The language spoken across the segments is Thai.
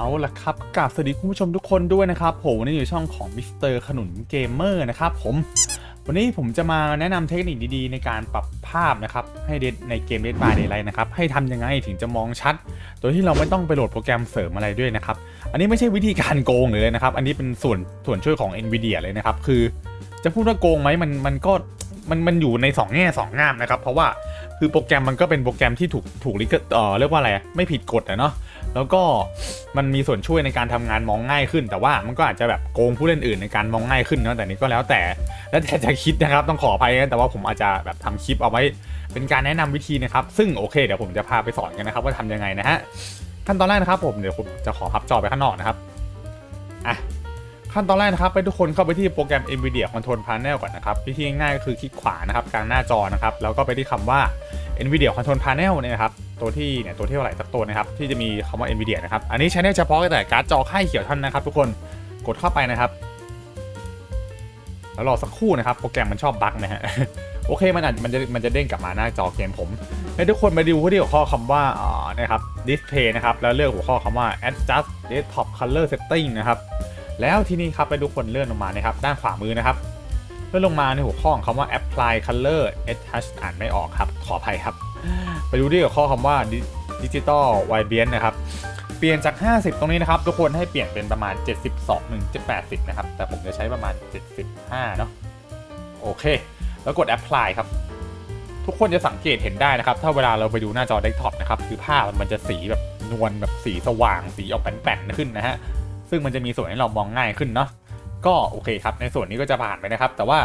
เอาละครับกราบสวัสดีคุณผู้ชมทุกคนด้วยนะครับผมวันนี้อยู่ช่องของมิสเตอร์ขนุนเกมเมอร์นะครับผม วันนี้ผมจะมาแนะนำเทคนิคดีๆ ในการปรับภาพนะครับ ให้เดในเกม Dead by Daylight นะครับ ให้ทำยังไงถึงจะมองชัด โดยที่เราไม่ต้องไปโหลดโปรแกรมเสริมอะไรด้วยนะครับ อันนี้ไม่ใช่วิธีการโกงเลยนะครับ อันนี้เป็นส่วนส่วนช่วยของ NVIDIA เลยนะครับ คือ จะพูดว่าโกงไหมมันมันก็มันมันอยู่ในสองแง่สองงามนะครับ เพราะว่าคือโปรแกรมมันก็เป็นโปรแกรมที่ถูกถูกลิขเอ่อเรียกว่าอะไรไม่ผิดกฎอะเนาะ แล้วก็มันมีส่วนช่วยในการทำงานมองง่ายขึ้น แต่ว่ามันก็อาจจะแบบโกงผู้เล่นอื่นในการมองง่ายขึ้นเนาะแต่นี้ก็แล้วแต่แล้วแต่จะคิดนะครับต้องขออภัยนะแต่ว่าผมอาจจะแบบทำคลิปเอาไว้ เป็นการแนะนำวิธีนะครับ ซึ่งโอเคเดี๋ยวผมจะพาไปสอนกันนะครับ ว่าทำยังไงนะฮะขั้นตอนแรกนะครับผมเดี๋ยวผมจะขอพับจอไปข้างนอกนะครับอะขั้นตอนแรกนะครับไปทุกคนเข้าไปที่โปรแกรม NVIDIA Control Panel ก่อนนะครับวิธีง่ายก็คือคลิกขวานะครับกลางหน้าจอนะครับแล้วก็ไปที่คำว่า NVIDIA Control Panel เนี่ยนะครับ ตัวที่เนี่ยตัวที่เท่าไหร่สักตัวนะครับที่จะมีคำว่า NVIDIA นะครับอันนี้ใช้ได้เฉพาะแต่การ์ดจอค่ายเขียวท่านนะครับ ทุกคนกดเข้าไปนะครับแล้วรอสักครู่นะครับโปรแกรมมันชอบบั๊กนะฮะโอเคมันอาจมันจะมันจะเด้งกลับมาหน้าจอเกมผมให้ทุกคนมาดูที่หัวข้อคำว่าอ่านะครับ display นะครับแล้วเลือกหัวข้อคำว่า adjust desktop color setting นะครับแล้วที่นี่ครับไปทุกคนเลื่อนลงมานะครับด้านขวามือนะครับเลื่อนลงมาในหัวข้อของคำว่า apply color attach อ่านไม่ออกครับขออภัยครับ ไปดูที่หัวข้อคำว่า digital vibrance นะครับ เปลี่ยนจาก 50 ตรงนี้นะครับ ทุกคนให้เปลี่ยนเป็นประมาณ 72 1 80 นะครับ แต่ผมจะใช้ประมาณ 75 เนาะโอเค แล้วกด apply ครับ ทุกคนจะสังเกตเห็นได้นะครับ ถ้าเวลาเราไปดูหน้าจอเดสก์ท็อปนะครับ คือภาพมันจะสีแบบนวลแบบสีสว่าง สีออกแป่นๆขึ้นนะฮะ ซึ่งมันจะมีส่วนให้เรามองง่ายขึ้นเนาะ ก็โอเคครับ ในส่วนนี้ก็จะผ่านไปนะครับ แต่ว่า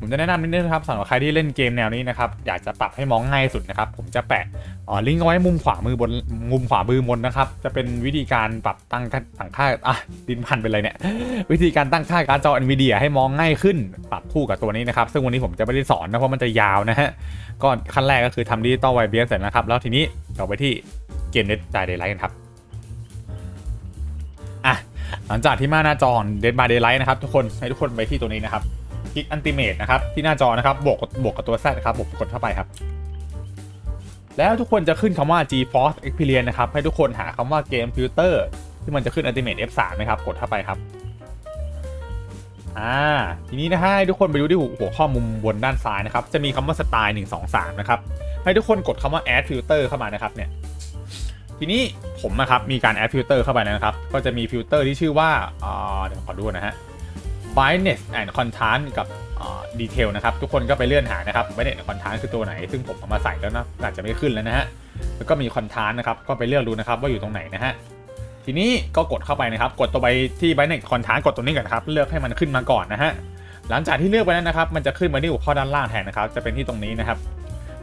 ผมจะแนะนำนิดนึงครับสำหรับใครที่เล่นเกมแนวนี้นะครับ อยากจะปรับให้มองง่ายสุดนะครับ ผมจะแปะอ๋อลิงก์เอาไว้มุมขวามือบนมุมขวามือบนนะครับ จะเป็นวิธีการปรับตั้งค่าตั้งค่าอะดินพันเป็นไรเนี่ย วิธีการตั้งค่าการดจอ NVIDIA ให้มองง่ายขึ้น ปรับคู่กับตัวนี้นะครับ ซึ่งวันนี้ผมจะไม่ได้สอนนะเพราะมันจะยาวนะฮะก็ขั้นแรกก็คือทำดิจิตอลไวเบียเสร็จนะครับ แล้วทีนี้เราไปที่เกมเน็ตไดเดย์ไลท์กันครับ หลังจากที่มาหน้าจอของ Dead by Daylight นะครับทุกคนให้ทุกคนไปที่ตัวนี้นะครับคลิก Ultimate นะครับที่หน้าจอนะครับบวกบวกกับตัว Z นะครับผมกดเข้าไปครับ แล้วทุกคนจะขึ้นคำว่า GeForce Experience นะครับให้ทุกคนหาคำว่า Game Filter ที่มันจะขึ้น Ultimate F3 นะครับกดเข้าไปครับอ่าทีนี้นะฮะให้ทุกคนไปดูที่หัวข้อมุมบนด้านซ้ายนะครับจะมีคำว่าสไตล์1 2 3นะครับให้ทุกคนกดคำว่า add filter เข้ามานะครับเนี่ย ทีนี้ผมนะครับมีการ add filter เข้าไปนะครับ ก็จะมีฟิลเตอร์ที่ชื่อว่าเดี๋ยวขอดูนะฮะ brightness and contrast กับอ่า detail นะครับ ทุกคนก็ไปเลื่อนหานะครับ brightness and contrast คือตัวไหน ซึ่งผมเอามาใส่แล้วนะอาจจะไม่ขึ้นแล้วนะฮะ แล้วก็มี contrast นะครับ ก็ไปเลือกดูนะครับว่าอยู่ตรงไหนนะฮะ ทีนี้ก็กดเข้าไปนะครับ กดตัวไปที่ brightness contrast กดตัวนี้ก่อนนครับ เลือกให้มันขึ้นมาก่อนนะฮะ หลังจากที่เลือกไปแล้วนะครับ มันจะขึ้นมาที่หัวข้อด้านล่างแทนนะครับ จะเป็นที่ตรงนี้นะครับ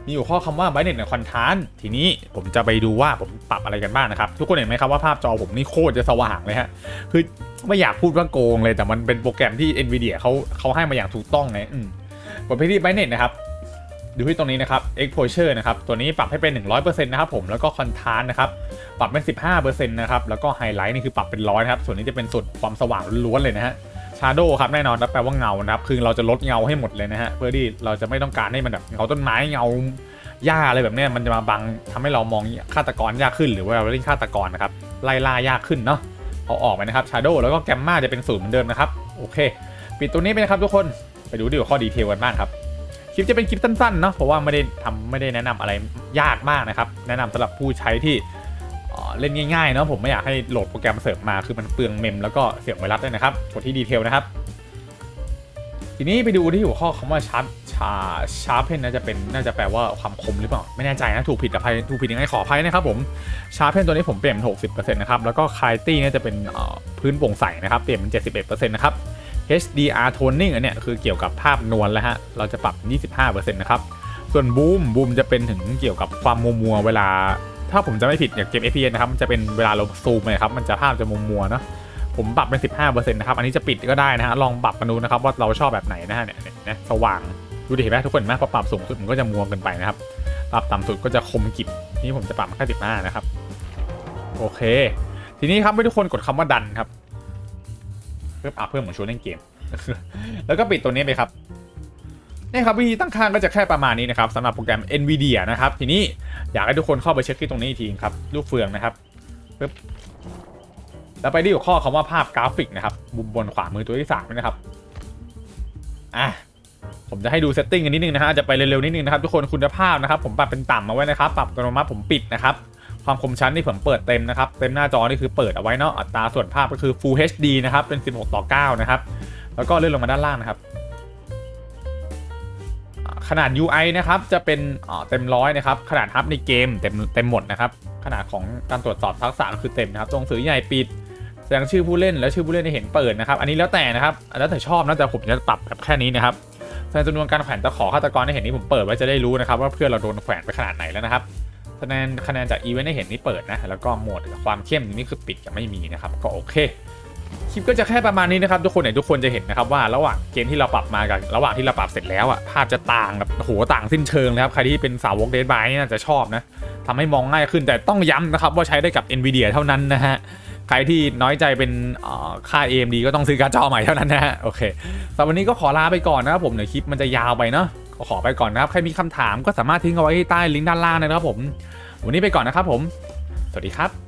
มีหัวข้อคำว่า brightness กับ contrast ทีนี้ผมจะไปดูว่าผมปรับอะไรกันบ้างนะครับ ทุกคนเห็นไหมครับว่าภาพจอผมนี่โคตรจะสว่างเลยฮะ คือไม่อยากพูดว่าโกงเลยแต่มันเป็นโปรแกรมที่ NVIDIA เขาเขาให้มาอย่างถูกต้องไงอืมกดไปที่ brightness นะครับดูที่ตรงนี้นะครับ exposure นะครับ ตัวนี้ปรับให้เป็น 100%นะครับผม แล้วก็ contrast นะครับ ปรับเป็น 15%นะครับ แล้วก็ highlight นี่คือปรับเป็นร้อยนะครับ ส่วนนี้จะเป็นส่วนความสว่างล้วนๆเลยนะฮะ shadow ครับแน่นอนครับแปลว่าเงานะครับคือเราจะลดเงาให้หมดเลยนะฮะเพื่อที่เราจะไม่ต้องการให้มันแบบเงาต้นไม้เงาหญ้าอะไรแบบนี้มันจะมาบังทำให้เรามองฆาตกรยากขึ้นหรือว่าเราเล่นฆาตกรนะครับไล่ล่ายากขึ้นเนาะเอาออกไปนะครับ shadow แล้วก็ gamma จะเป็นศูนย์เหมือนเดิมนะครับโอเค ปิดตัวนี้ไปนะครับทุกคนไปดูดีกว่าข้อดีเทลกันบ้างครับคลิปจะเป็นคลิปสั้นๆเนาะเพราะว่าไม่ได้ทำไม่ได้แนะนำอะไรยากมากนะครับแนะนำสำหรับผู้ใช้ที่ เล่นง่ายๆเนาะผมไม่อยากให้โหลดโปรแกรมเสริมมาคือมันเปลืองเมมแล้วก็เสียงไวรัสด้วยนะครับกดที่ดีเทลนะครับ ทีนี้ไปดูที่หัวข้อคำว่าชาร์ปชาชาร์ปเพนน่าจะเป็นน่าจะแปลว่าความคมหรือเปล่าไม่แน่ใจนะถูกผิดอภัยถูกผิดยังไงขออภัยนะครับผมชาร์ปเพนตัวนี้ผมเปลี่ยนเป็น60%นะครับแล้วก็คลายตี้เนี่ยจะเป็นพื้นโปร่งใสนะครับเปลี่ยนเป็น71%นะครับ HDR toning อันเนี้ยคือเกี่ยวกับภาพนวลแล้วฮะเราจะปรับ 25%นะครับส่วนบูมบูมจะเป็นถึงเกี่ยวกับความมัวมัวเวลา ถ้าผมจะไม่ผิดอย่างเกม FPS นะครับมันจะเป็นเวลาเราซูมเลยครับมันจะภาพจะมัวมัวๆเนาะผมปรับเป็น 15%นะครับอันนี้จะปิดก็ได้นะฮะลองปรับกันดูนะครับว่าเราชอบแบบไหนนะฮะเนี่ยเนี่ยนะสว่างดูดิเห็นไหมทุกคนเห็นไหมพอปรับสูงสุดมันก็จะมัวเกินไปนะครับปรับต่ำสุดก็จะคมกิบนี่ผมจะปรับมาแค่15นะครับโอเค ทีนี้ครับให้ทุกคนกดคำว่าดันครับเพื่ออะเพื่อเหมือนชวนเล่นเกม แล้วก็ปิดตัวนี้ไปครับ นี่ครับวิธีตั้งค่าก็จะแค่ประมาณนี้นะครับสำหรับโปรแกรม NVIDIA นะครับทีนี้อยากให้ทุกคนเข้าไปเช็คที่ตรงนี้อีกทีครับลูกเฟืองนะครับปึ๊บแล้วไปที่หัวข้อคำว่าภาพกราฟิกนะครับมุมบนขวามือตัวที่สามนะครับอะผมจะให้ดูเซตติ้งกันนิดนึงนะฮะจะไปเร็วๆนิดนึงนะครับทุกคนคุณภาพนะครับ ผมปรับเป็นต่ำมาไว้นะครับ ปรับอัตโนมัติผมปิดนะครับ ความคมชัดนี่ผมเปิดเต็มนะครับ เต็มหน้าจอนี่คือเปิดเอาไว้เนาะอัตราส่วนภาพก็คือ Full HD นะครับเป็น 16 ต่อ 9 นะครับ แล้วก็เลื่อนลงมาด้านล่างนะครับ ขนาด UI นะครับจะเป็นเต็มร้อยนะครับขนาดฮับในเกมเต็มเต็มหมดนะครับขนาดของการตรวจสอบทักษะคือเต็มนะครับตัวหนังสือใหญ่ปิดแสดงชื่อผู้เล่นและชื่อผู้เล่นให้เห็นเปิดนะครับอันนี้แล้วแต่นะครับแล้วแต่ชอบนะแต่ผมจะปรับแบบแค่นี้นะครับแสดงจำนวนการแขวนตะขอฆาตกรให้เห็นนี่ผมเปิดไว้จะได้รู้นะครับว่าเพื่อนเราโดนแขวนไปขนาดไหนแล้วนะครับคะแนนคะแนนจากอีเวนต์ให้เห็นนี่เปิดนะแล้วก็โหมดความเข้มนี่คือปิดจะไม่มีนะครับก็โอเค คลิปก็จะแค่ประมาณนี้นะครับทุกคนเนี่ยทุกคนจะเห็นนะครับว่าระหว่างเกมที่เราปรับมากับระหว่างที่เราปรับเสร็จแล้วอะภาพจะต่างแบบโหต่างสิ้นเชิงเลยครับใครที่เป็นสาวกเดดบายน่าจะชอบนะทำให้มองง่ายขึ้นแต่ต้องย้ำนะครับว่าใช้ได้กับ NVIDIA เท่านั้นนะฮะใครที่น้อยใจเป็นเอ่อค่า AMD ก็ต้องซื้อการ์ดจอใหม่เท่านั้นนะฮะโอเคสำหรับวันนี้ก็ขอลาไปก่อนนะครับผมเดี๋ยวคลิปมันจะยาวไปเนาะขอขอไปก่อนนะครับใครมีคำถามก็สามารถทิ้งเอาไว้ใต้ลิงก์ด้านล่างนะครับผม วันนี้ไปก่อนนะครับผม สวัสดีครับ